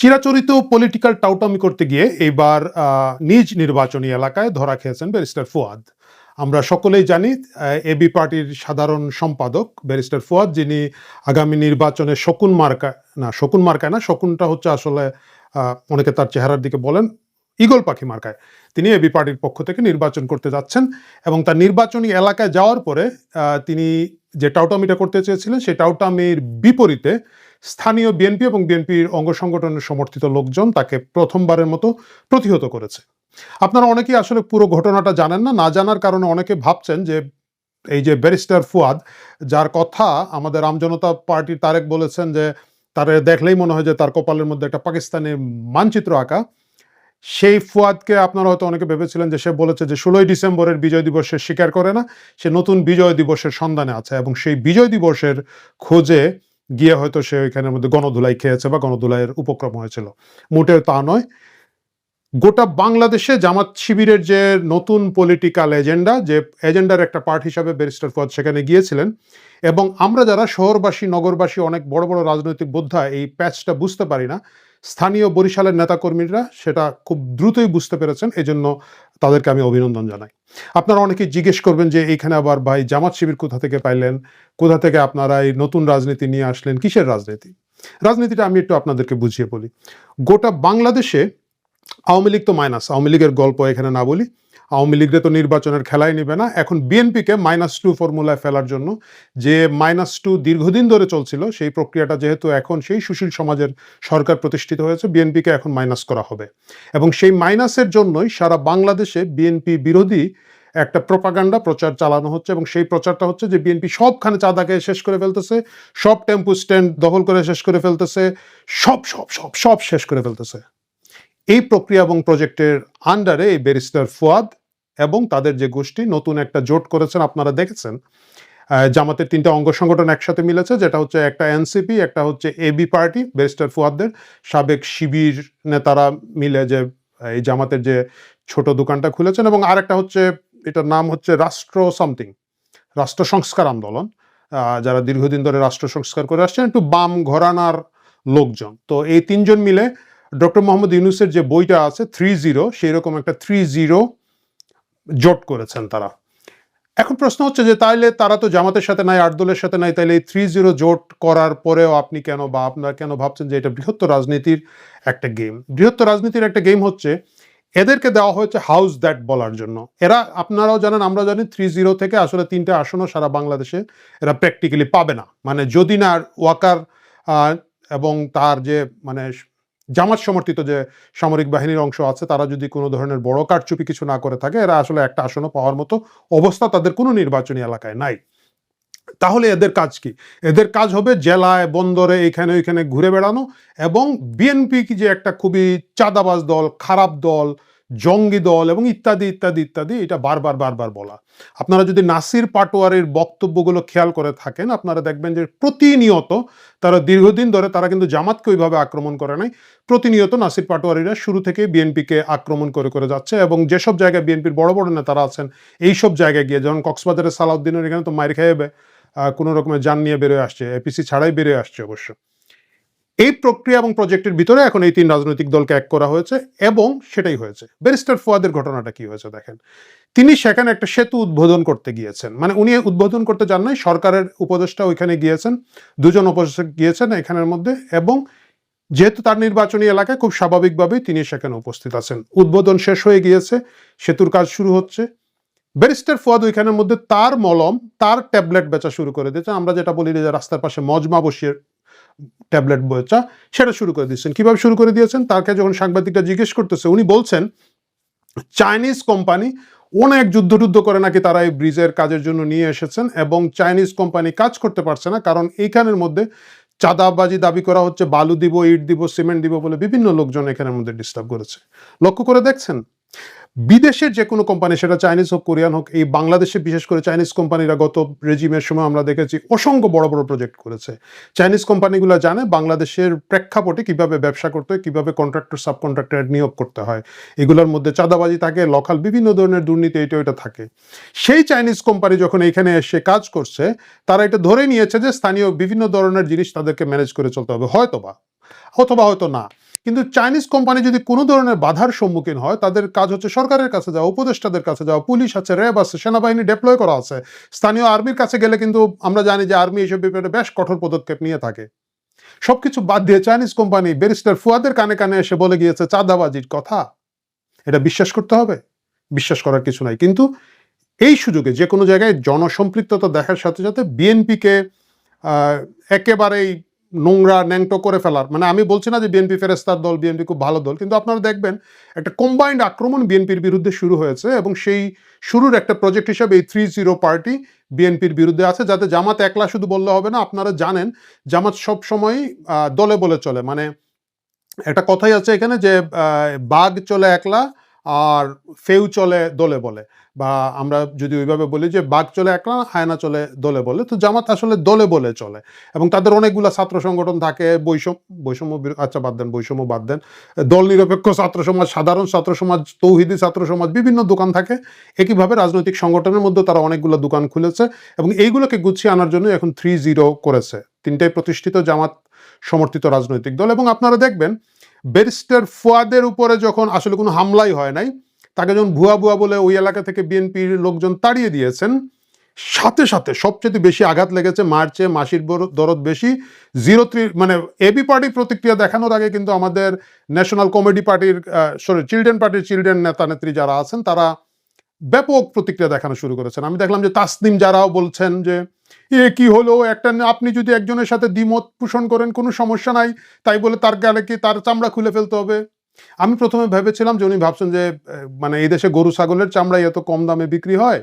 চিরাচরিত পলিটিক্যাল টাউটামি করতে গিয়ে এইবার নিজ নির্বাচনী এলাকায় ধরা খেয়েছেন ব্যারিস্টার ফুয়াদ। আমরা সকলেই জানি এবি পার্টির সাধারণ সম্পাদক ব্যারিস্টার ফুয়াদ, যিনি আগামী নির্বাচনে শকুন মার্কা, না, শকুন মার্কায় না, শকুনটা হচ্ছে আসলে অনেকে তার চেহারার দিকে বলেন ইগল পাখি মার্কায়। তিনি এবি পার্টির পক্ষ থেকে নির্বাচন করতে যাচ্ছেন এবং তার নির্বাচনী এলাকায় যাওয়ার পরে তিনি যে টাউটামিটা করতে চেয়েছিলেন সেই টাউটামির বিপরীতে স্থানীয় বিএনপি এবং বিএনপির অঙ্গ সংগঠনের সমর্থিত লোকজন তাকে প্রথমবারের মতো প্রতিহত করেছে। আপনারা অনেকেই আসলে পুরো ঘটনাটা জানেন না। না জানার কারণে অনেকে ভাবছেন যে এই যে ব্যারিস্টার ফুয়াদ, যার কথা আমাদের আমজনতা পার্টির তারেক বলেছেন যে তার দেখলেই মনে হয় যে তার কপালের মধ্যে একটা পাকিস্তানের মানচিত্র আঁকা। সেই ফুয়াদকে আপনারা হয়তো অনেকে ভেবেছিলেন যে সে বলেছে যে ষোলোই ডিসেম্বরের বিজয় দিবসের স্বীকার করে না, সে নতুন বিজয় দিবসের সন্ধানে আছে এবং সেই বিজয় দিবসের খোঁজে গিয়ে হয়তো সে ওইখানের মধ্যে গণধুলাই খেয়েছে বা গণধুলাইয়ের উপক্রম হয়েছিল। মোটেও তা নয়। গোটা বাংলাদেশে জামাত শিবিরের যে নতুন পলিটিক্যাল এজেন্ডা যে এজেন্ডার একটা পার্ট হিসাবে ব্যারিস্টার ফুয়াদ সেখানে গিয়েছিলেন এবং আমরা যারা শহরবাসী, নগরবাসী, অনেক বড় বড় রাজনৈতিক বোদ্ধা এই প্যাচটা বুঝতে পারি না স্থানীয় বরিশালের নেতাকর্মীরা সেটা খুব দ্রুতই বুঝতে পেরেছেন, এজন্য তাদেরকে আমি অভিনন্দন জানাই। আপনারা অনেকে জিজ্ঞেস করবেন যে, এইখানে আবার ভাই জামাত শিবির কোথা থেকে পাইলেন? কোথা থেকে আপনারা এই নতুন রাজনীতি নিয়ে আসলেন? কিসের রাজনীতি? রাজনীতিটা আমি একটু আপনাদেরকে বুঝিয়ে বলি। গোটা বাংলাদেশে আওয়ামী লীগ তো মাইনাস আওয়ামী লীগের গল্প এখানে না বলি। আওয়ামী লীগরে তো নির্বাচনের খেলাই নিবে না। এখন বিএনপিকে মাইনাস টু ফর্মুলায় ফেলার জন্য যে মাইনাস টু দীর্ঘদিন ধরে চলছিল, সেই প্রক্রিয়াটা যেহেতু এখন সেই সুশীল সমাজের সরকার প্রতিষ্ঠিত হয়েছে, বিএনপিকে এখন মাইনাস করা হবে। এবং সেই মাইনাসের জন্যই সারা বাংলাদেশে বিএনপি বিরোধী একটা প্রপাগান্ডা প্রচার চালানো হচ্ছে এবং সেই প্রচারটা হচ্ছে যে বিএনপি সবখানে চাঁদাকে শেষ করে ফেলতেছে, সব টেম্পু স্ট্যান্ড দখল করে শেষ করে ফেলতেছে, সব সব সব সব শেষ করে ফেলতেছে। এই প্রক্রিয়া এবং প্রজেক্টের আন্ডারে এই ব্যারিস্টার ফুয়াদ এবং তাদের যে গোষ্ঠী নতুন একটা জোট করেছেন, আপনারা দেখেছেন জামাতের তিনটা অঙ্গ সংগঠন একসাথে মিলেছে, যেটা হচ্ছে একটা এনসিপি একটা হচ্ছে এবি পার্টি ব্যারিস্টার ফুয়াদদের সাবেক শিবির নেতারা মিলে যে এই জামাতের যে ছোট দোকানটা খুলেছেন এবং আরেকটা হচ্ছে, এটার নাম হচ্ছে রাষ্ট্র সামথিং রাষ্ট্র সংস্কার আন্দোলন যারা দীর্ঘদিন ধরে রাষ্ট্র সংস্কার করে আসছেন, একটু বাম ঘরানার লোকজন। তো এই তিনজন মিলে ডক্টর মোহাম্মদ ইউনুসের যে বইটা আছে থ্রি জিরো সেই রকম একটা থ্রি জিরো জোট করেছেন তারা। এখন প্রশ্ন হচ্ছে যে তাইলে তারা তো জামাতের সাথে নাই, আট দলের সাথে নাই, তাইলে এই থ্রি জিরো জোট করার পরেও আপনি কেন বা আপনারা কেন ভাবছেন যে এটা বৃহত্তর রাজনীতির একটা গেম বৃহত্তর রাজনীতির একটা গেম হচ্ছে এদেরকে দেওয়া হয়েছে হাউস দ্যাট বলার জন্য। এরা, আপনারাও জানেন, আমরা জানি থ্রি জিরো থেকে আসলে তিনটে আসনও সারা বাংলাদেশে এরা প্র্যাকটিক্যালি পাবে না। মানে যদি না ওয়াকার এবং তার যে মানে জামাত সমর্থিত যে সামরিক বাহিনীর অংশ আছে, তারা যদি কোনো ধরনের বড় কারচুপি কিছু না করে থাকে, এরা আসলে একটা আসনও পাওয়ার মতো অবস্থা তাদের কোনো নির্বাচনী এলাকায় নাই। তাহলে এদের কাজ কি? এদের কাজ হবে জেলায়, বন্দরে, এখানে ওইখানে ঘুরে বেড়ানো এবং বিএনপি কি যে একটা খুবই চাঁদাবাজ দল, খারাপ দল জঙ্গি দল এবং ইত্যাদি ইত্যাদি ইত্যাদি, এটা বারবার বারবার বলা। আপনারা যদি নাসির পাটোয়ারির বক্তব্যগুলো খেয়াল করে থাকেন, আপনারা দেখবেন যে প্রতিনিয়ত তারা দীর্ঘদিন ধরে তারা কিন্তু জামাতকে ওইভাবে আক্রমণ করে নাই। প্রতিনিয়ত নাসির পাটোয়ারিরা শুরু থেকে বিএনপিকে আক্রমণ করে করে যাচ্ছে এবং যেসব জায়গায় বিএনপির বড় বড় নেতারা আছেন, এইসব জায়গায় গিয়ে, যেমন কক্সবাজারের সালাউদ্দিনের এখানে তো মায়ের খেয়ে কোনো রকমের যান নিয়ে বেরোয় আসছে এপিসি ছাড়াই বেরোয় আসছে অবশ্য। এই প্রক্রিয়া এবং প্রজেক্টের ভিতরে এখন এই তিন রাজনৈতিক দলকে এক করা হয়েছে এবং সেটাই হয়েছে। ব্যারিস্টার ফুয়াদের ঘটনাটা কি হয়েছে দেখেন। তিনি সেখানে একটা সেতু উদ্বোধন করতে গিয়েছেন। মানে উনি উদ্বোধন করতে যান নাই, সরকারের উপদেষ্টা ওইখানে গিয়েছেন, দুজন উপদেষ্টা গিয়েছেন এখানের মধ্যে এবং যেহেতু তার নির্বাচনী এলাকায় খুব স্বাভাবিকভাবেই তিনি সেখানে উপস্থিত আছেন। উদ্বোধন শেষ হয়ে গিয়েছে, সেতুর কাজ শুরু হচ্ছে। ব্যারিস্টার ফুয়াদ ওইখানের মধ্যে তার মলম, তার ট্যাবলেট বেচা শুরু করে দিয়েছে। আমরা যেটা বলি যে রাস্তার পাশে মজমা বসিয়ে ট্যাবলেট বেচা সেটা শুরু করে দিয়েছেন। কীভাবে শুরু করে দিয়েছেন? তাকে যখন সাংবাদিকটা জিজ্ঞেস করতেছে, উনি বলছেন, চাইনিজ কোম্পানি অনেক যুদ্ধ টুদ্ধ করে নাকি তারা এই ব্রিজের কাজের জন্য নিয়ে এসেছেন এবং চাইনিজ কোম্পানি কাজ করতে পারছে না, কারণ এইখানের মধ্যে চাঁদাবাজি দাবি করা হচ্ছে, বালু দিব, ইট দিব, সিমেন্ট দিব বলে বিভিন্ন লোকজন এখানের মধ্যে ডিস্টার্ব করেছে। লক্ষ্য করে দেখছেন? বিদেশের যে কোনো কোম্পানি সেটা চাইনিজ হোক কোরিয়ান হোক, এই বাংলাদেশে বিশেষ করে চাইনিজ কোম্পানিরা গত রেজিমের সময় আমরা দেখেছি অসংখ্য বড় বড় প্রজেক্ট করেছে। চাইনিজ কোম্পানিগুলো জানে বাংলাদেশের প্রেক্ষাপটে কীভাবে ব্যবসা করতে হয়, কীভাবে কন্ট্রাক্টর সাব কন্ট্রাক্টর নিয়োগ করতে হয়। এগুলোর মধ্যে চাঁদাবাজি থাকে লকাল বিভিন্ন ধরনের দুর্নীতি এটা ওইটা থাকে। সেই চাইনিজ কোম্পানি যখন এখানে এসে কাজ করছে, তারা এটা ধরে নিয়েছে যে স্থানীয় বিভিন্ন ধরনের জিনিস তাদেরকে ম্যানেজ করে চলতে হবে, হয়তোবা। অথবা হয়তো না। কিন্তু চাইনিজ কোম্পানি যদি কোনো ধরনের বাধার সম্মুখীন হয়, তাদের কাজ হচ্ছে সরকারের কাছে যাওয়া, উপদেষ্টাদের কাছে যাওয়া, পুলিশ আছে, র্যাব আছে, সেনাবাহিনী ডেপ্লয় করা আছে। স্থানীয় আর্মির কাছে গেলে কিন্তু আমরা জানি যে আর্মি এইসব ব্যাপারে বেশ কঠোর পদক্ষেপ নিয়ে থাকে। সবকিছু বাদ দিয়ে চাইনিজ কোম্পানি ব্যারিস্টার ফুয়াদের কানে কানে এসে বলে গিয়েছে, চাঁদাবাজির কথা। এটা বিশ্বাস করতে হবে। বিশ্বাস করার কিছু নাই। কিন্তু এই সুযোগে যে কোনো জায়গায় জনসম্পৃক্ততা দেখার সাথে সাথে বিএনপিকে একেবারেই নোংরা ন্যাংটো করে ফেলার। মানে আমি বলছি না যে বিএনপি ফেরেস্তার দল বিএনপি খুব ভালো দল কিন্তু আপনারা দেখবেন একটা কম্বাইন্ড আক্রমণ বিএনপির বিরুদ্ধে শুরু হয়েছে এবং সেই শুরুর একটা প্রজেক্ট হিসাবে এই থ্রি জিরো পার্টি বিএনপির বিরুদ্ধে আছে যাতে জামাত একলা শুধু বললে হবে না আপনারা জানেন জামাত সব সময়ই আহ, দলে বলে চলে। মানে একটা কথাই আছে এখানে যে বাঘ চলে একলা আর ফেউ চলে দলে বলে। বা আমরা যদি ওইভাবে বলি যে বাঘ চলে একলা, হায়না চলে দলে বলে, তো জামাত আসলে দলে বলে চলে। এবং তাদের অনেকগুলো ছাত্র সংগঠন থাকে, বৈষম্য বৈষম্য আচ্ছা বাদ দেন, বৈষম্য বাদ দেন। দল নিরপেক্ষ ছাত্র সমাজ, সাধারণ ছাত্র সমাজ, তৌহিদি ছাত্র সমাজ, বিভিন্ন দোকান থাকে। একইভাবে রাজনৈতিক সংগঠনের মধ্যে তারা অনেকগুলো দোকান খুলেছে এবং এইগুলোকে গুছিয়ে আনার জন্য এখন থ্রি জিরো করেছে। তিনটাই প্রতিষ্ঠিত জামাত সমর্থিত রাজনৈতিক দল। এবং আপনারা দেখবেন, ব্যারিস্টার ফুয়াদের উপরে যখন আসলে কোনো হামলাই হয় নাই তাকে যখন ভুয়া ভুয়া বলে ওই এলাকা থেকে বিএনপির লোকজন তাড়িয়ে দিয়েছেন, সাথে সাথে সবচেয়ে বেশি আঘাত লেগেছে মার্চে মাসির দরদ বেশি। জিরো থ্রি মানে এবি পার্টি প্রতিক্রিয়া দেখানোর আগে কিন্তু আমাদের ন্যাশনাল কমেডি পার্টির সরি চিলড্রেন পার্টির চিলড্রেন নেতা নেত্রী যারা আছেন, তারা ব্যাপক প্রতিক্রিয়া দেখানো শুরু করেছেন। আমি দেখলাম যে তাসনিম যারাও বলছেন যে, এ কি হলো? একটা আপনি যদি একজনের সাথে দ্বিমত পোষণ করেন, কোনো সমস্যা নাই। তাই বলে তার গালে কি, তার চামড়া খুলে ফেলতে হবে? আমি প্রথমে ভেবেছিলাম যে উনি ভাবছেন যে মানে এই দেশে গরু, ছাগলের চামড়াই এত কম দামে বিক্রি হয়,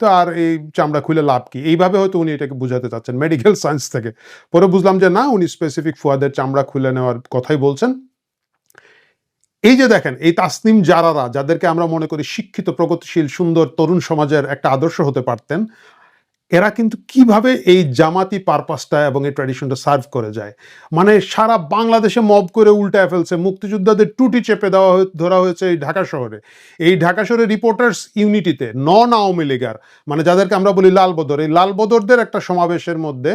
তো আর এই চামড়া খুলে লাভ কি? এইভাবে হয়তো উনি এটাকে বুঝাতে চাচ্ছেন মেডিকেল সায়েন্স থেকে। পরে বুঝলাম যে না, উনি স্পেসিফিক ফুয়াদের চামড়া খুলে নেওয়ার কথাই বলছেন। এই যে দেখেন, এই তাসনিম জারারা, যাদেরকে আমরা মনে করি শিক্ষিত, প্রগতিশীল, সুন্দর, তরুণ সমাজের একটা আদর্শ হতে পারতেন এরা কিন্তু কীভাবে এই জামাতি পারপাসটা এবং এই ট্র্যাডিশনটা সার্ভ করে যায়? মানে সারা বাংলাদেশে মব করে উল্টায় ফেলছে, মুক্তিযোদ্ধাদের টুটি চেপে দেওয়া ধরা হয়েছে এই ঢাকা শহরে। এই ঢাকা শহরে রিপোর্টার্স ইউনিটিতে নন আওয়ামী লীগার মানে যাদেরকে আমরা বলি লাল বদর, এই লাল বদরদের একটা সমাবেশের মধ্যে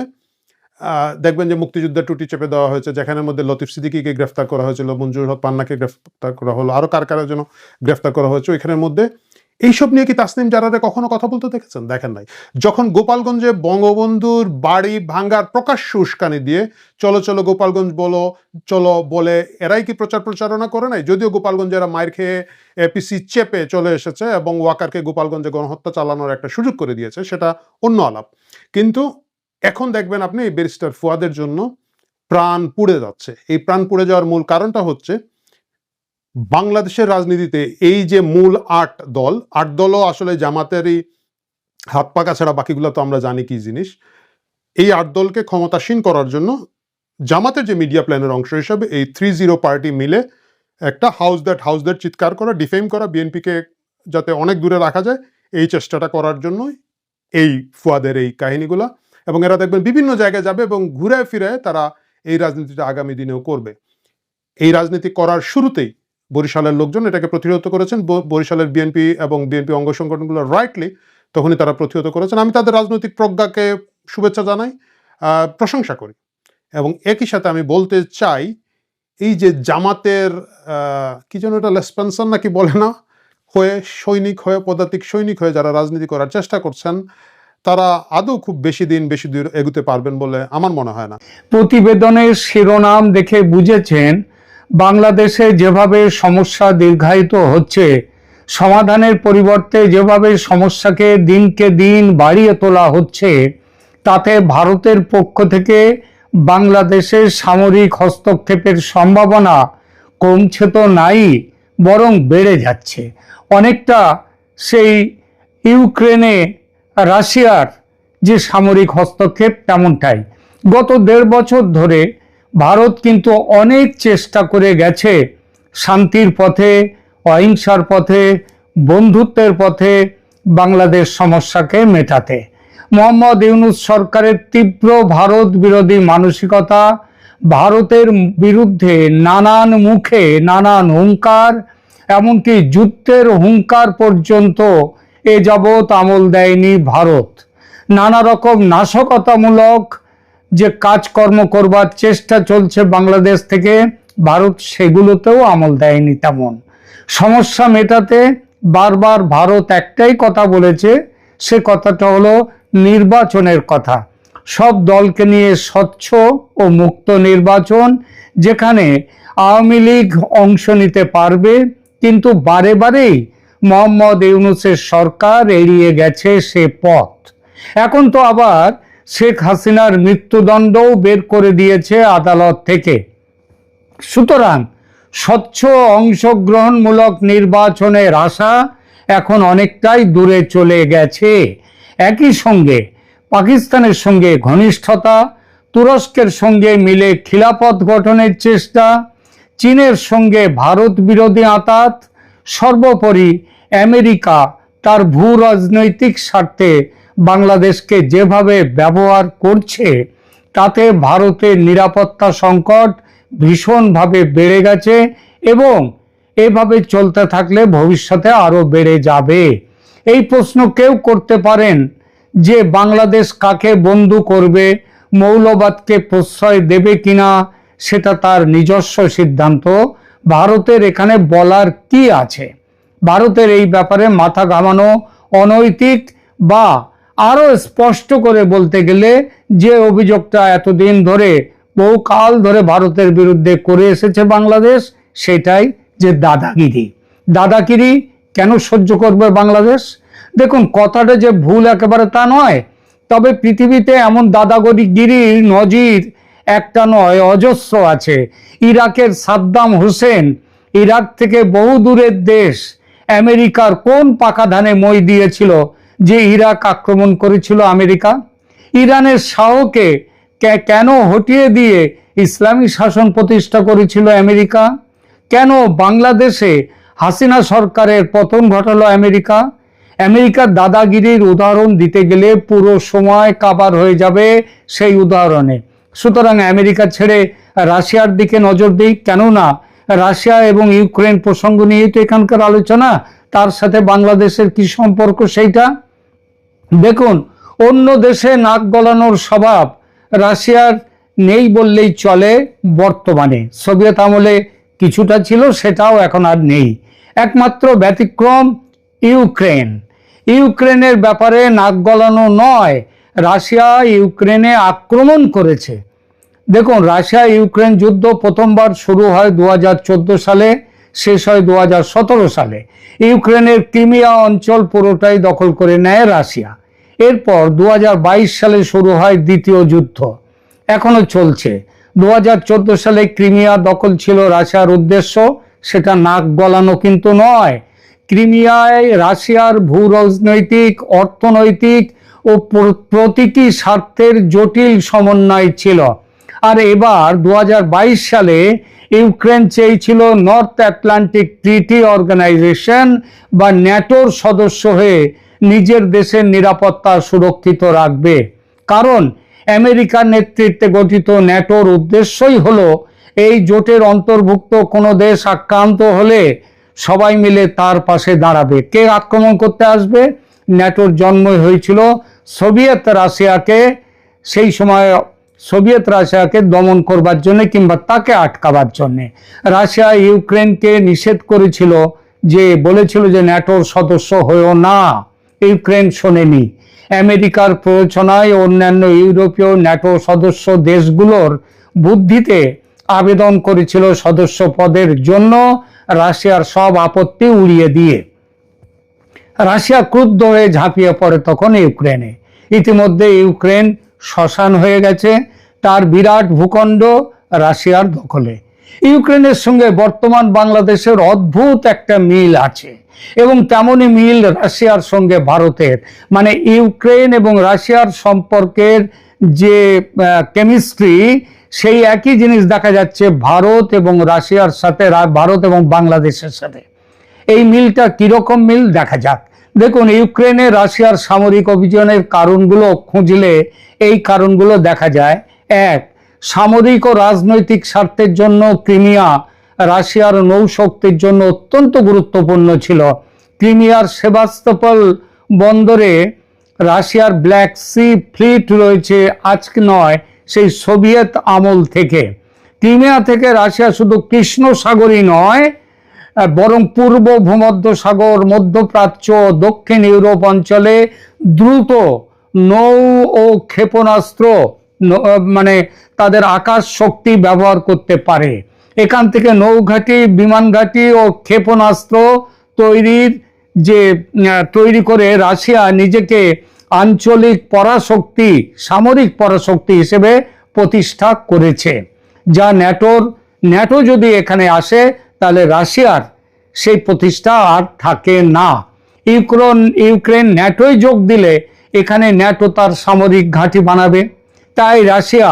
দেখবেন যে মুক্তিযুদ্ধের টুটি চেপে দেওয়া হয়েছে, যেখানের মধ্যে লতিফ সিদ্দিকিকে গ্রেফতার করা হয়েছিল, মঞ্জুর হক পান্নাকে গ্রেফতার করা হলো আরও কার কারের জন্য গ্রেফতার করা হয়েছে, ওইখানের মধ্যে এইসব নিয়ে কি তাসনিম জারারে কখনো কথা বলতে দেখেছেন? দেখেন নাই। যখন গোপালগঞ্জে বঙ্গবন্ধুর বাড়ি ভাঙ্গার প্রকাশ্য উস্কানি দিয়ে, চলো চলো গোপালগঞ্জ বলো, চলো বলে এরাই কি প্রচার প্রচারণা করে নাই? যদিও গোপালগঞ্জে এরা মায়ের খেয়ে এপিসি চেপে চলে এসেছে এবং ওয়াকারকে গোপালগঞ্জে গণহত্যা চালানোর একটা সুযোগ করে দিয়েছে, সেটা অন্য আলাপ। কিন্তু এখন দেখবেন আপনি এই ব্যারিস্টার ফুয়াদের জন্য প্রাণ পুড়ে যাচ্ছে। এই প্রাণ পুড়ে যাওয়ার মূল কারণটা হচ্ছে বাংলাদেশের রাজনীতিতে এই যে মূল আট দল, আট দলও আসলে জামাতেরই হাত পাকা ছাড়া বাকিগুলো তো আমরা জানি কি জিনিস। এই আট দলকে ক্ষমতাসীন করার জন্য জামাতের যে মিডিয়া প্ল্যানের অংশ হিসাবে এই থ্রি জিরো পার্টি মিলে একটা হাউস দ্যাট হাউস দ্যাট চিৎকার করা, ডিফেম করা, বিএনপিকে যাতে অনেক দূরে রাখা যায়, এই চেষ্টাটা করার জন্যই এই ফুয়াদের এই কাহিনীগুলা। এবং এরা দেখবেন বিভিন্ন জায়গায় যাবে এবং ঘুরে ফিরে তারা এই রাজনীতিটা আগামী দিনেও করবে। এই রাজনীতি করার শুরুতেই বরিশালের লোকজন এটাকে প্রতিহত করেছেন। বরিশালের বিএনপি এবং বিএনপি অঙ্গ সংগঠনগুলো রাইটলি তখনই তারা প্রতিহত করেছেন। আমি তাদের রাজনৈতিক প্রজ্ঞাকে শুভেচ্ছা জানাই প্রশংসা করি এবং একই সাথে আমি বলতে চাই, এই যে জামাতের কি যেন এটা লেসপেন্সন নাকি বলে না, হয়ে সৈনিক হয়ে, পদাতিক সৈনিক হয়ে যারা রাজনীতি করার চেষ্টা করছেন, তারা আদৌ খুব বেশি দিন, বেশি দূর এগুতে পারবেন বলে আমার মনে হয় না। প্রতিবেদনের শিরোনাম দেখে বুঝেছেন বাংলাদেশে যেভাবে সমস্যা দীর্ঘায়িত হচ্ছে, সমাধানের পরিবর্তে যেভাবে সমস্যাকে দিনকে দিন বাড়িয়ে তোলা হচ্ছে, তাতে ভারতের পক্ষ থেকে বাংলাদেশের সামরিক হস্তক্ষেপের সম্ভাবনা কমছে তো নাই, বরং বেড়ে যাচ্ছে। অনেকটা সেই ইউক্রেনে রাশিয়ার যে সামরিক হস্তক্ষেপ, তেমনটাই। গত দেড় বছর ধরে ভারত কিন্তু অনেক চেষ্টা করে গেছে শান্তির পথে, অহিংসার পথে, বন্ধুত্বের পথে বাংলাদেশ সমস্যাকে মেটাতে। মোহাম্মদ ইউনুস সরকারের তীব্র ভারত বিরোধী মানসিকতা, ভারতের বিরুদ্ধে নানান মুখে নানান হুঙ্কার এমনকি যুদ্ধের হুঙ্কার পর্যন্ত এ যাবৎ আমল দেয়নি ভারত। নানা রকম নাশকতামূলক যে কাজকর্ম করবার চেষ্টা চলছে বাংলাদেশ থেকে, ভারত সেগুলোতেও আমল দেয়নি তেমন। সমস্যা মেটাতে বারবার ভারত একটাই কথা বলেছে, সে কথাটা হলো নির্বাচনের কথা। সব দলকে নিয়ে স্বচ্ছ ও মুক্ত নির্বাচন, যেখানে আওয়ামী লীগ অংশ নিতে পারবে, কিন্তু বারে বারেই মোহাম্মদ ইউনুসের সরকার এড়িয়ে গেছে সে পথ। এখন তো আবার শেখ হাসিনার মৃত্যুদণ্ডও বের করে দিয়েছে আদালত থেকে। সুতরাং স্বচ্ছ অংশগ্রহণমূলক নির্বাচনের আশা এখন অনেকটাই দূরে চলে গেছে। একই সঙ্গে পাকিস্তানের সঙ্গে ঘনিষ্ঠতা, তুরস্কের সঙ্গে মিলে খিলাফত গঠনের চেষ্টা, চীনের সঙ্গে ভারত বিরোধী আতাত, সর্বোপরি আমেরিকা তার ভূ রাজনৈতিক স্বার্থে বাংলাদেশকে যেভাবে ব্যবহার করছে, তাতে ভারতের নিরাপত্তা সংকট ভীষণভাবে বেড়ে গেছে এবং এভাবে চলতে থাকলে ভবিষ্যতে আরও বেড়ে যাবে। এই প্রশ্ন কেউ করতে পারেন যে বাংলাদেশ কাকে বন্ধু করবে, মৌলবাদকে প্রশ্রয় দেবে কিনা, সেটা তার নিজস্ব সিদ্ধান্ত। ভারতের এখানে বলার কি আছে? ভারতের এই ব্যাপারে মাথা ঘামানো অনৈতিক বা আরও স্পষ্ট করে বলতে গেলে যে অভিযোগটা এতদিন ধরে, বহুকাল ধরে ভারতের বিরুদ্ধে করে এসেছে বাংলাদেশ, সেটাই যে দাদাগিরি। দাদাগিরি কেন সহ্য করবে বাংলাদেশ? দেখুন, কথাটা যে ভুল একেবারে তা নয়, তবে পৃথিবীতে এমন দাদাগিরির নজির একটা নয়, অজস্র আছে। ইরাকের সাদ্দাম হোসেন, ইরাক থেকে বহু দূরের দেশ, আমেরিকার কোন পাকা ধানে মই দিয়েছিল যে ইরাক আক্রমণ করেছিল আমেরিকা, ইরানের শাহকে কেন হটিয়ে দিয়ে ইসলামী শাসন প্রতিষ্ঠা করেছিল আমেরিকা? কেন বাংলাদেশে হাসিনা সরকারের পতন ঘটালো আমেরিকা? আমেরিকার দাদাগিরির উদাহরণ দিতে গেলে পুরো সময় কাবার হয়ে যাবে সেই উদাহরণে। সুতরাং আমেরিকা ছেড়ে রাশিয়ার দিকে নজর দিই কেননা রাশিয়া এবং ইউক্রেন প্রসঙ্গ নিয়েই তো এখানকার আলোচনা, তার সাথে বাংলাদেশের কি সম্পর্ক সেইটা? দেখুন, অন্য দেশে নাক গলানোর স্বভাব রাশিয়ার নেই বললেই চলে বর্তমানে। সোভিয়েত আমলে কিছুটা ছিল, সেটাও এখন আর নেই। একমাত্র ব্যতিক্রম ইউক্রেন। ইউক্রেনের ব্যাপারে নাক গলানো নয়, রাশিয়া ইউক্রেনে আক্রমণ করেছে। দেখুন, রাশিয়া ইউক্রেন যুদ্ধ প্রথমবার শুরু হয় দু হাজার চোদ্দ সালে, শেষ হয় দু হাজার সতেরো সালে। ইউক্রেনের ক্রিমিয়া অঞ্চল পুরোটাই দখল করে নেয় রাশিয়া। এরপর দু হাজার বাইশ সালে শুরু হয় দ্বিতীয় যুদ্ধ। এখনও চলছে। দু হাজার চোদ্দ সালে ক্রিমিয়া দখল ছিল রাশিয়ার উদ্দেশ্য, সেটা নাক গলানো কিন্তু নয়। ক্রিমিয়ায় রাশিয়ার ভূ রাজনৈতিক অর্থনৈতিক ও প্রতিটি স্বার্থের জটিল সমন্বয় ছিল। আর এবার দু হাজার বাইশ সালে ইউক্রেন চেয়েছিল নর্থ আটলান্টিক ট্রিটি অর্গানাইজেশন বা ন্যাটোর সদস্য হয়ে নিজের দেশের নিরাপত্তা সুরক্ষিত রাখবে। কারণ আমেরিকার নেতৃত্বে গঠিত ন্যাটোর উদ্দেশ্যই হলো, এই জোটের অন্তর্ভুক্ত কোনো দেশ আক্রান্ত হলে সবাই মিলে তার পাশে দাঁড়াবে। কে আক্রমণ করতে আসবে? ন্যাটোর জন্ম হয়েছিল সোভিয়েত রাশিয়াকে, সেই সময় সোভিয়েত রাশিয়াকে দমন করবার জন্য কিংবা তাকে আটকাবার জন্যে। রাশিয়া ইউক্রেনকে নিষেধ করেছিল যে, বলেছিল যে ন্যাটোর সদস্য হয়েও না। ইউক্রেন শোনেনি। আমেরিকার প্ররোচনায় অন্যান্য ইউরোপীয় ন্যাটো সদস্য দেশগুলোর বুদ্ধিতে আবেদন করেছিল সদস্য পদের জন্য রাশিয়ার সব আপত্তি উড়িয়ে দিয়ে। রাশিয়া ক্রুদ্ধ হয়ে ঝাঁপিয়ে পড়ে তখন ইউক্রেনে। ইতিমধ্যে ইউক্রেন শ্মশান হয়ে গেছে, তার বিরাট ভূখণ্ড রাশিয়ার দখলে। ইউক্রেনের সঙ্গে বর্তমান বাংলাদেশের অদ্ভুত একটা মিল আছে। এবং তেমনই মিল রাশিয়ার সঙ্গে ভারতের। মানে ইউক্রেন এবং রাশিয়ার সম্পর্কের যে কেমিস্ট্রি সেই একই জিনিস দেখা যাচ্ছে ভারত এবং রাশিয়ার সাথে ভারত এবং বাংলাদেশের সাথে। এই মিলটা কীরকম মিল? দেখা যাক। দেখুন ইউক্রেনে রাশিয়ার সামরিক অভিযানের কারণগুলো খুঁজলে এই কারণগুলো দেখা যায়। এক, সামরিক ও রাজনৈতিক স্বার্থের জন্য ক্রিমিয়া রাশিয়ার নৌশক্তির জন্য অত্যন্ত গুরুত্বপূর্ণ ছিল। ক্রিমিয়ার সেবাস্তোপল বন্দরে রাশিয়ার ব্ল্যাক সি ফ্লিট রয়েছে আজকে নয়, সেই সোভিয়েত আমল থেকে। ক্রিমিয়া থেকে রাশিয়া শুধু কৃষ্ণ সাগরই নয়, বরং পূর্ব ভূমধ্য সাগর, মধ্যপ্রাচ্য দক্ষিণ ইউরোপ অঞ্চলে দ্রুত নৌ ও ক্ষেপণাস্ত্র মানে তাদের আকাশ শক্তি ব্যবহার করতে পারে। এখান থেকে নৌঘাটি বিমান ঘাঁটি ও ক্ষেপণাস্ত্র তৈরির যে তৈরি করে রাশিয়া নিজেকে আঞ্চলিক পরাশক্তি, সামরিক পরাশক্তি হিসেবে প্রতিষ্ঠা করেছে। যা ন্যাটোর, ন্যাটো যদি এখানে আসে, তাহলে রাশিয়ার সেই প্রতিষ্ঠা আর থাকে না। ইউক্রেন ইউক্রেন ন্যাটোয় যোগ দিলে এখানে ন্যাটো তার সামরিক ঘাঁটি বানাবে। তাই রাশিয়া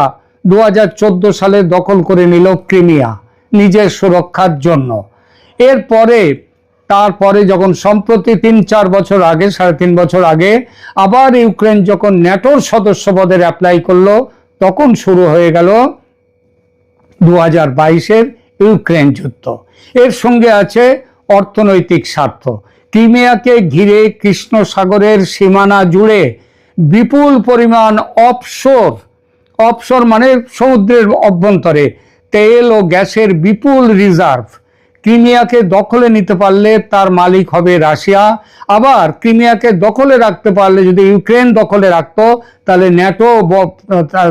দু হাজার চোদ্দ সালে দখল করে নিল ক্রিমিয়া। নিজের সুরক্ষার জন্য। এরপরে, তারপরে যখন সম্প্রতি তিন চার বছর আগে, সাড়ে তিন বছর আগে, আবার ইউক্রেন যখন ন্যাটোর সদস্য পদের অ্যাপ্লাই করল, তখন শুরু হয়ে গেল দু হাজার বাইশের ইউক্রেন যুদ্ধ। এর সঙ্গে আছে অর্থনৈতিক স্বার্থ। ক্রিমিয়াকে ঘিরে কৃষ্ণ সাগরের সীমানা জুড়ে বিপুল পরিমাণ অফশোর অফশোর মানে সমুদ্রের অভ্যন্তরে তেল ও গ্যাসের বিপুল রিজার্ভ। ক্রিমিয়াকে দখলে নিতে পারলে তার মালিক হবে রাশিয়া। আবার ক্রিমিয়াকে দখলে রাখতে পারলে যদি ইউক্রেন দখলে রাখতো, তাহলে ন্যাটো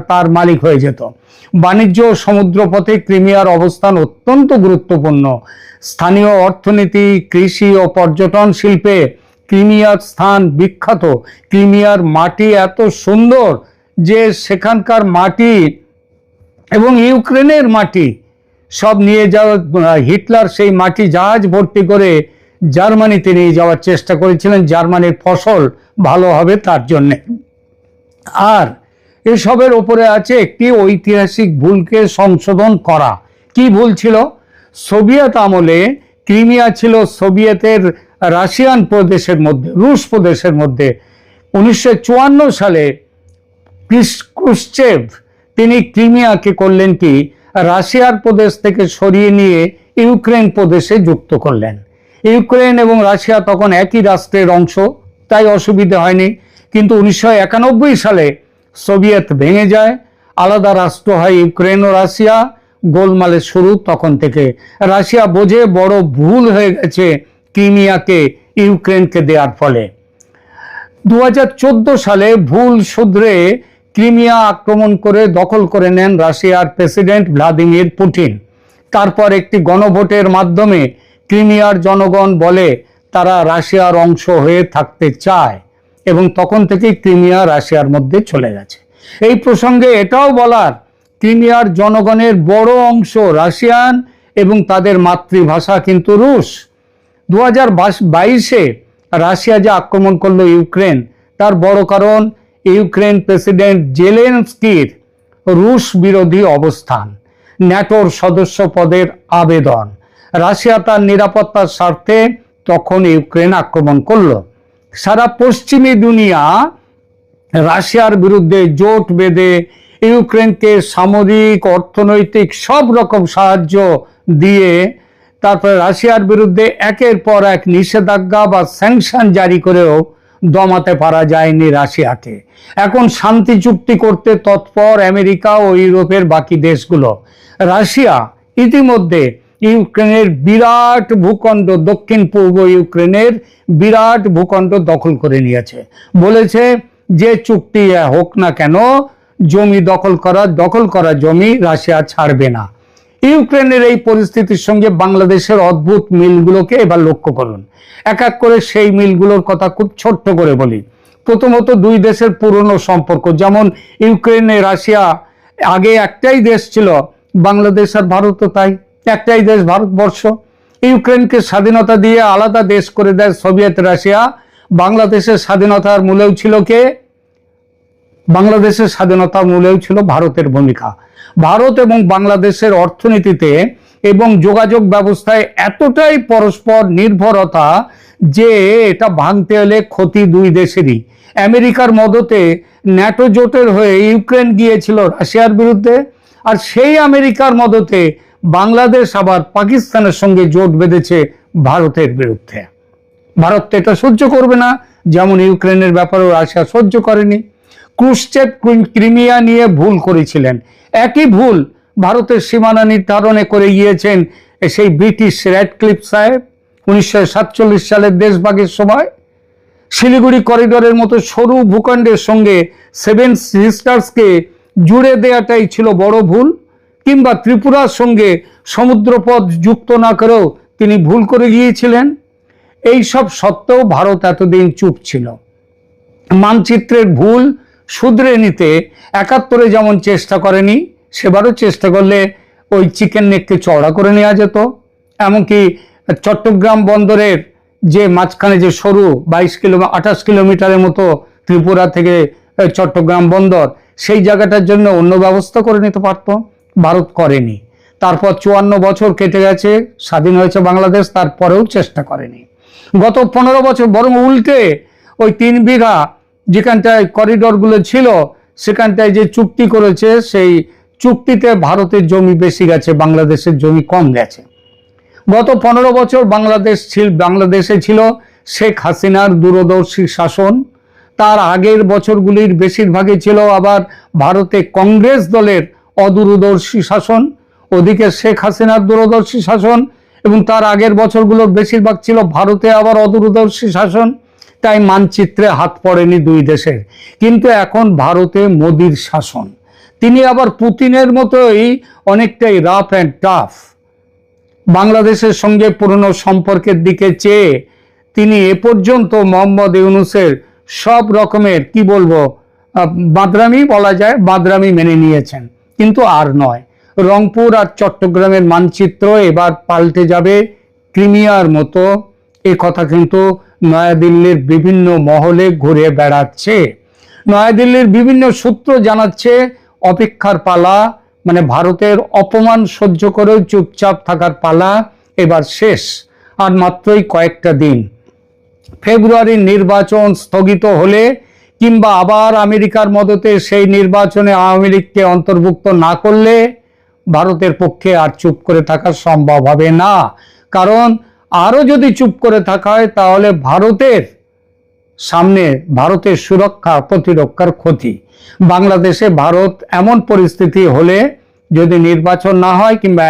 তার- মালিক হয়ে যেত। বাণিজ্য ও সমুদ্রপথে ক্রিমিয়ার অবস্থান অত্যন্ত গুরুত্বপূর্ণ। স্থানীয় অর্থনীতি, কৃষি ও পর্যটন শিল্পে ক্রিমিয়ার স্থান বিখ্যাত। ক্রিমিয়ার মাটি এত সুন্দর যে সেখানকার মাটি এবং ইউক্রেনের মাটি সব নিয়ে যাওয়া হিটলার সেই মাটি জাহাজ ভর্তি করে জার্মানিতে নিয়ে যাওয়ার চেষ্টা করেছিলেন। জার্মানির ফসল ভালো হবে তার জন্যে। আর এসবের ওপরে আছে একটি ঐতিহাসিক ভুলকে সংশোধন করা। কি ভুল ছিল? সোভিয়েত আমলে ক্রিমিয়া ছিল সোভিয়েতের, রাশিয়ান প্রদেশের মধ্যে, রুশ প্রদেশের মধ্যে। উনিশশো চুয়ান্ন সালে ক্রুশ্চেভ তিনি ক্রিমিয়াকে করলেন কি? রাশিয়ার প্রদেশ থেকে সরিয়ে নিয়ে ইউক্রেন প্রদেশে যুক্ত করলেন। ইউক্রেন এবং রাশিয়া তখন একই রাষ্ট্রের অংশ, তাই অসুবিধা হয়নি। কিন্তু উনিশশো একানব্বই সালে সোভিয়েত ভেঙে যায়, আলাদা রাষ্ট্র হয় ইউক্রেন ও রাশিয়া। গোলমালের শুরু তখন থেকে। রাশিয়া বোঝে বড় ভুল হয়ে গেছে ক্রিমিয়াকে ইউক্রেনকে দেওয়ার ফলে। দু হাজার চোদ্দ সালে ভুল শুধরে ক্রিমিয়া আক্রমণ করে দখল করে নেন রাশিয়ার প্রেসিডেন্ট ভ্লাদিমির পুটিন। তারপর একটি গণভোটের মাধ্যমে ক্রিমিয়ার জনগণ বলে তারা রাশিয়ার অংশ হয়ে থাকতে চায় এবং তখন থেকেই ক্রিমিয়া রাশিয়ার মধ্যে চলে গেছে। এই প্রসঙ্গে এটাও বলার, ক্রিমিয়ার জনগণের বড় অংশ রাশিয়ান এবং তাদের মাতৃভাষা কিন্তু রুশ। দু হাজার বাইশে রাশিয়া যে আক্রমণ করল ইউক্রেন, তার বড় কারণ ইউক্রেন প্রেসিডেন্ট জেলেনস্কির রুশ বিরোধী অবস্থান, ন্যাটোর সদস্য পদের আবেদন। রাশিয়া তার নিরাপত্তার স্বার্থে তখন ইউক্রেন আক্রমণ করল। সারা পশ্চিমী দুনিয়া রাশিয়ার বিরুদ্ধে জোট বেঁধে ইউক্রেনকে সামরিক, অর্থনৈতিক সব রকম সাহায্য দিয়ে তারপরে রাশিয়ার বিরুদ্ধে একের পর এক নিষেধাজ্ঞা বা স্যাংশন জারি করেও দমাতে পারা যায়নি রাশিয়াকে। এখন শান্তি চুক্তি করতে তৎপর আমেরিকা ও ইউরোপের বাকি দেশগুলো। রাশিয়া ইতিমধ্যে ইউক্রেনের বিরাট ভূখণ্ড দক্ষিণ পূর্ব ইউক্রেনের বিরাট ভূখণ্ড দখল করে নিয়েছে। বলেছে যে চুক্তি হোক না কেন, জমি দখল করা দখল করা জমি রাশিয়া ছাড়বে না। ইউক্রেনের এই পরিস্থিতির সঙ্গে বাংলাদেশের অদ্ভুত মিলগুলোকে এবার লক্ষ্য করুন। এক এক করে সেই মিলগুলোর কথা খুব ছোট্ট করে বলি। প্রথমত দুই দেশের পুরনো সম্পর্ক, যেমন ইউক্রেনে রাশিয়া, আগে একটাই দেশ ছিল, বাংলাদেশ আর ভারতও তাই, একটাই দেশ ভারতবর্ষ। ইউক্রেনকে স্বাধীনতা দিয়ে আলাদা দেশ করে দেয় সোভিয়েত রাশিয়া, বাংলাদেশের স্বাধীনতার মূলেও ছিল কে? বাংলাদেশের স্বাধীনতার মূলেও ছিল ভারতের ভূমিকা। ভারত এবং বাংলাদেশের অর্থনীতিতে এবং যোগাযোগ ব্যবস্থায় এতটাই পরস্পর নির্ভরতা যে এটা ভাঙতে হলে ক্ষতি দুই দেশেরই। আমেরিকার মদতে ন্যাটো জোটের হয়ে ইউক্রেন গিয়েছিল রাশিয়ার বিরুদ্ধে আর সেই আমেরিকার মদতে বাংলাদেশ আবার পাকিস্তানের সঙ্গে জোট বেঁধেছে ভারতের বিরুদ্ধে। ভারত তো এটা সহ্য করবে না, যেমন ইউক্রেনের ব্যাপারেও রাশিয়া সহ্য করেনি। ক্রুশ্চেভ ক্রিমিয়া নিয়ে ভুল করেছিলেন। একই ভুল ভারতের সীমানা নির্ধারণে করে গিয়েছেন সেই ব্রিটিশ রেড ক্লিপ সাহেব। উনিশশো সাতচল্লিশ সালের দেশভাগের সময় শিলিগুড়ি করিডোরের মতো সরু ভূখণ্ডের সঙ্গে সেভেন সিস্টার্সকে জুড়ে দেওয়াটাই ছিল বড় ভুল, কিংবা ত্রিপুরার সঙ্গে সমুদ্রপথ যুক্ত না করেও তিনি ভুল করে গিয়েছিলেন। এই সব সত্ত্বেও ভারত এতদিন চুপ ছিল। মানচিত্রের ভুল শুধরে নিতে একাত্তরে যেমন চেষ্টা করেনি, সেবারও চেষ্টা করলে ওই চিকেন নেককে চওড়া করে নেওয়া যেত। এমনকি চট্টগ্রাম বন্দরের যে মাঝখানে যে সরু বাইশ কিলো, আঠাশ কিলোমিটারের মতো ত্রিপুরা থেকে চট্টগ্রাম বন্দর, সেই জায়গাটার জন্য অন্য ব্যবস্থা করে নিতে পারতো। ভারত করেনি। তারপর চুয়ান্ন বছর কেটে গেছে, স্বাধীন হয়েছে বাংলাদেশ, তারপরেও চেষ্টা করেনি। গত পনেরো বছর, বরং উল্টে ওই তিন বিঘা যেখানটায় করিডোরগুলো ছিল, সেখানটায় যে চুক্তি করেছে, সেই চুক্তিতে ভারতের জমি বেশি গেছে, বাংলাদেশের জমি কম গেছে। গত পনেরো বছর বাংলাদেশ ছিল, বাংলাদেশে ছিল শেখ হাসিনার দূরদর্শী শাসন। তার আগের বছরগুলির বেশিরভাগই ছিল আবার ভারতে কংগ্রেস দলের অদূরদর্শী শাসন, ওদিকে শেখ হাসিনার দূরদর্শী শাসন, এবং তার আগের বছরগুলোর বেশিরভাগ ছিল ভারতে আবার অদূরদর্শী শাসন। তাই মানচিত্রে হাত পড়েনি দুই দেশের। কিন্তু এখন ভারতে মোদির শাসন। তিনি আবার পুতিনের মতোই অনেকটাই রাফ অ্যান্ড টাফ বাংলাদেশের সঙ্গে পুরনো সম্পর্কের দিকে চেয়ে তিনি এ পর্যন্ত মোহাম্মদ ইউনুসের সব রকমের, কি বলব বাদরামি বলা যায়, বাদরামি মেনে নিয়েছেন। কিন্তু আর নয়। রংপুর আর চট্টগ্রামের মানচিত্র এবার পাল্টে যাবে ক্রিমিয়ার মতো। এ কথা কিন্তু নয়াদিল্লির বিভিন্ন মহলে ঘুরে বেড়াচ্ছে। নয়াদিল্লির বিভিন্ন সূত্র জানাচ্ছে, অপেক্ষার পালা মানে ভারতের অপমান সহ্য করেও চুপচাপ থাকার পালা এবার শেষ, আর মাত্রই কয়েকটা দিন। ফেব্রুয়ারির নির্বাচন স্থগিত হলে কিংবা আবার আমেরিকার মদতে সেই নির্বাচনে আওয়ামী লীগকে অন্তর্ভুক্ত না করলে ভারতের পক্ষে আর চুপ করে থাকা সম্ভব হবে না। কারণ আরও যদি চুপ করে থাকা হয় তাহলে ভারতের সামনে ভারতের সুরক্ষা প্রতিরক্ষার ক্ষতি। বাংলাদেশে ভারত এমন পরিস্থিতি হলে যদি নির্বাচন না হয় কিংবা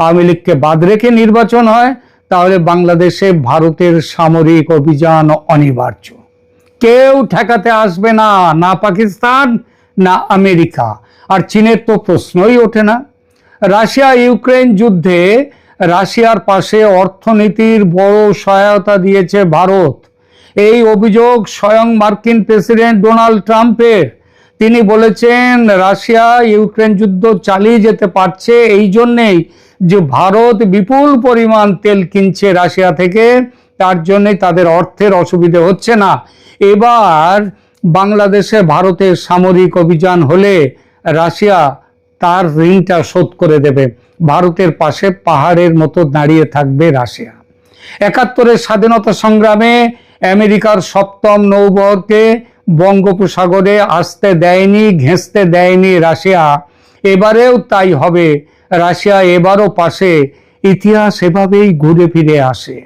আওয়ামী লীগকে বাদ রেখে নির্বাচন হয়, তাহলে বাংলাদেশে ভারতের সামরিক অভিযান অনিবার্য। কেউ ঠেকাতে আসবে না না পাকিস্তান, না আমেরিকা। আর চীনের তো প্রশ্নই ওঠে না। রাশিয়া ইউক্রেন যুদ্ধে রাশিয়ার পাশে অর্থনীতির বড় সহায়তা দিয়েছে ভারত। এই অভিযোগ স্বয়ং মার্কিন প্রেসিডেন্ট ডোনাল্ড ট্রাম্পের। তিনি বলেছেন, রাশিয়া ইউক্রেন যুদ্ধ চালিয়ে যেতে পারছে এই জন্যেই যে ভারত বিপুল পরিমাণ তেল কিনছে রাশিয়া থেকে, তার জন্যই তাদের অর্থের অসুবিধে হচ্ছে না। এবার বাংলাদেশে ভারতের সামরিক অভিযান হলে রাশিয়া তার ঋণটা শোধ করে দেবে। ভারতের পাশে পাহাড়ের মতো দাঁড়িয়ে থাকবে রাশিয়া। একাত্তরের স্বাধীনতা সংগ্রামে আমেরিকার সপ্তম নৌবহরকে বঙ্গোপসাগরে আসতে দেয়নি, ঘেঁষতে দেয়নি রাশিয়া। এবারেও তাই হবে। রাশিয়া এবারও পাশে। ইতিহাস এভাবেই ঘুরে ফিরে আসে।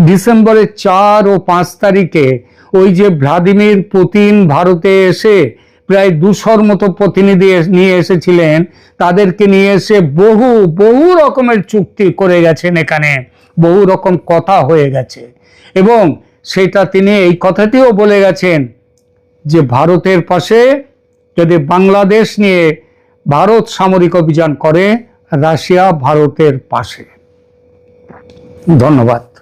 ডিসেম্বরের চার ও পাঁচ তারিখে ওই যে ভ্লাদিমির পুতিন ভারতে এসে প্রায় দুশোর মতো প্রতিনিধি নিয়ে এসেছিলেন। তাদেরকে নিয়ে এসে বহু বহু রকমের চুক্তি করে গেছেন এখানে। বহু রকম কথা হয়ে গেছে। এবং সেটা তিনি এই কথাটিও বলে গেছেন যে, ভারতের পাশে যদি বাংলাদেশ নিয়ে ভারত সামরিক অভিযান করে, রাশিয়া ভারতের পাশে। ধন্যবাদ।